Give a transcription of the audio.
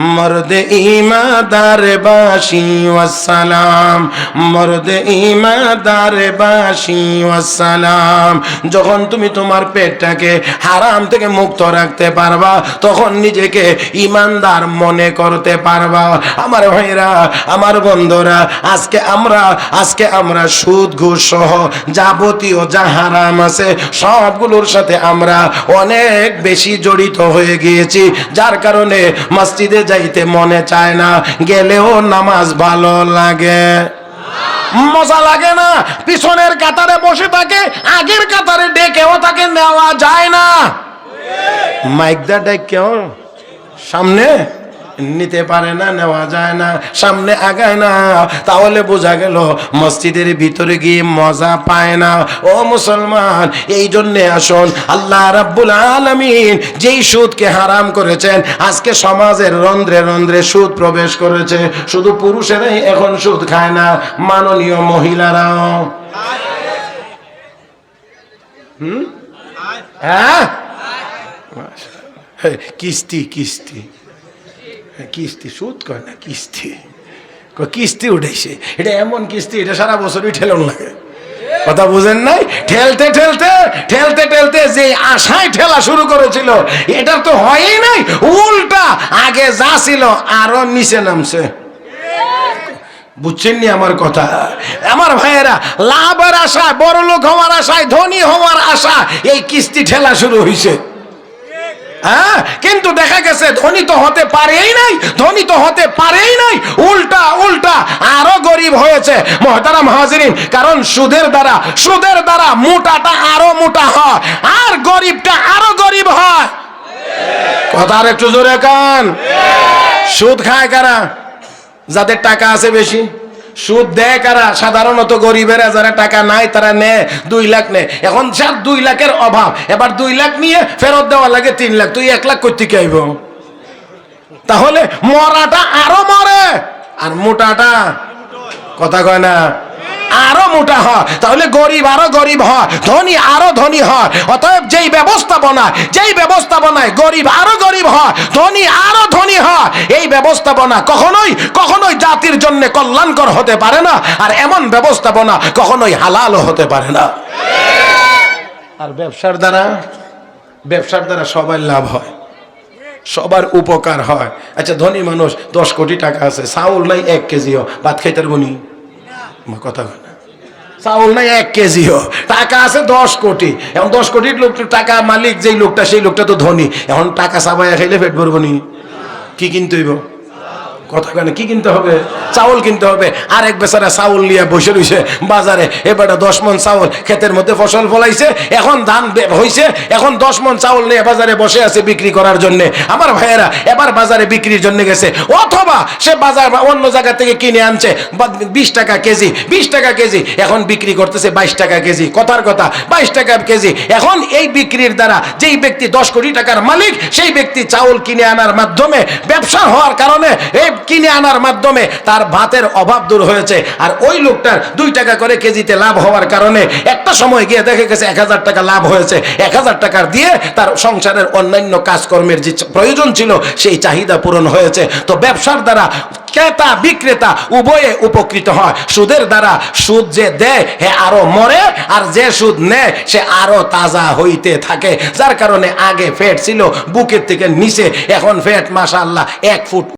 মর্দ ইমাদার বাসি ওয়াসালাম মর্দ ইমাদার বাসি ওয়াসালাম যখন তুমি তোমার পেটটাকে হারাম থেকে মুক্ত রাখতে পারবা, তখন নিজেকে ইমানদার মনে করতে পারবা। আমার ভাইরা, আমার বন্ধুরা, আজকে আমরা আজকে আমরা সুদ, ঘুষ সহ যাবতীয় যা হারাম আছে, সবগুলোর সাথে আমরা অনেক বেশি জড়িত হয়ে গিয়েছি। যার কারণে মসজিদে যাইতে মনে চায় না, গেলেও নামাজ ভালো লাগে। মজা লাগে না, পিছনের কাতারে বসে থাকে, আগের কাতারে ডেকেও তাকে নেওয়া যায় না। মাইকদা ডেকেও, সামনে। নিতে পারে না, নেওয়া যায় না, সামনে আগায় না। তাহলে বোঝা গেল, মসজিদের ভিতরে গিয়ে মজা পায় না। ও মুসলমান, এই জন্যে আসুন, আল্লাহ রাব্বুল আলামিন যেই সুদকে হারাম করেছেন, আজকে সমাজের রন্ধ্রে রন্ধ্রে সুদ প্রবেশ করেছে। শুধু পুরুষেরাই এখন সুদ খায় না, মাননীয় মহিলারাও। হ্যাঁ? কিস্তি কিস্তি। কিস্তি সুদ কয় না, কিস্তি। কিস্তি উঠেছে। এটা এমন কিস্তি, এটা সারা বছরই ঠেলন লাগে। কথা বুঝেন নাই? ঠেলতে ঠেলতে ঠেলতে ঠেলতে যে আশায় ঠেলা শুরু করেছিল, এটা তো হয়ই নাই। উল্টা আগে যা ছিল, আরও নিচে নামছে। বুঝছেন নি আমার কথা? আমার ভাইয়েরা, লাভের আশায় বড় লোক হওয়ার আশায়, ধনী হওয়ার আশা এই কিস্তি ঠেলা শুরু হয়েছে হ্যাঁ কিন্তু দেখা গেছে ধনী তো হতে পারেই নাই, ধনী তো হতে পারেই নাই। উল্টা উল্টা আরও গরিব হয়েছে মহতারাম হাজিরিন, কারণ সুদের দ্বারা সুদের দ্বারা মোটাটা আরও মোটা হয়, আর গরিবটা আরও গরিব হয়। কথা আর একটু জোরে কান। সুদ খায় কারা? যাদের টাকা আছে বেশি। সুদ দেয় কারা? সাধারণত গরিবেরা যারা টাকা নাই, তারা নেয় দুই লাখ নেয় এখন যার দুই লাখের অভাব, এবার দুই লাখ নিয়ে ফেরত দেওয়া লাগে তিন লাখ। তুই এক লাখ করতে আইব? তাহলে মরাটা আরও মরে। আর মোটাটা কথা কয় না আরও মোটা হয় তাহলে গরিব আরও গরিব হয় ধনী আরও ধনী হয় অতএব যেই ব্যবস্থাপনায় যেই ব্যবস্থাপনায় গরিব আরও গরিব হয় ধনী আরও ধনী হয় এই ব্যবস্থাপনা কখনোই কখনোই জাতির জন্য কল্যাণকর হতে পারে না, আর এমন ব্যবস্থাপনা কখনোই হালালও হতে পারে না। আর ব্যবসার দ্বারা ব্যবসার দ্বারা সবার লাভ হয়, সবার উপকার হয়। আচ্ছা ধনী মানুষ দশ কোটি টাকা আছে, চাউল নাই এক কেজিও, ভাত খাইতে বনি কথা না। চাউল নাই এক কেজিও টাকা আছে দশ কোটি। এখন দশ কোটির লোক টাকা মালিক, যেই লোকটা সেই লোকটা তো ধনী। এখন টাকা চাবাইয়া খাইলে পেট ভরবো নি। কি কিনতে হইব? কথা কেন? কি কিনতে হবে? চাউল কিনতে হবে। আর এক বেচারা চাউল নিয়ে বসে রয়েছে বাজারে। এবারে দশ মন চাউল ক্ষেতের মধ্যে ফসল ফলাইছে। এখন ধান হইছে। এখন দশ মন চাউল নিয়ে বাজারে বসে আছে বিক্রি করার জন্য। আমার ভাইয়েরা, এবার বাজারে বিক্রির জন্য গেছে। অথবা সে বাজার অন্য জায়গা থেকে কিনে আনছে। বিশ টাকা কেজি, বিশ টাকা কেজি। এখন বিক্রি করতেছে বাইশ টাকা কেজি। কথার কথা, বাইশ টাকা কেজি। এখন এই বিক্রির দ্বারা যেই ব্যক্তি দশ কোটি টাকার মালিক, সেই ব্যক্তি চাউল কিনে আনার মাধ্যমে ব্যবসা হওয়ার কারণে কিনে আনার মাধ্যমে তার ভাতের অভাব দূর হয়েছে। আর ওই লোকটার দুই টাকা করে কেজিতে লাভ হওয়ার কারণে একটা সময় গিয়ে দেখে গেছে এক হাজার টাকা লাভ হয়েছে। এক হাজার টাকার দিয়ে তার সংসারের অন্যান্য কাজকর্মের যে প্রয়োজন ছিল, সেই চাহিদা পূরণ হয়েছে। তো ব্যবসার দ্বারা ক্রেতা বিক্রেতা উভয়ে উপকৃত হয়। সুদের দ্বারা সুদ যে দেয় হে আরও মরে, আর যে সুদ নেয়, সে আরও তাজা হইতে থাকে। যার কারণে আগে ফ্যাট ছিল, বুকের থেকে নিচে, এখন ফেট ফ্যাট মাশাআল্লাহ, এক ফুট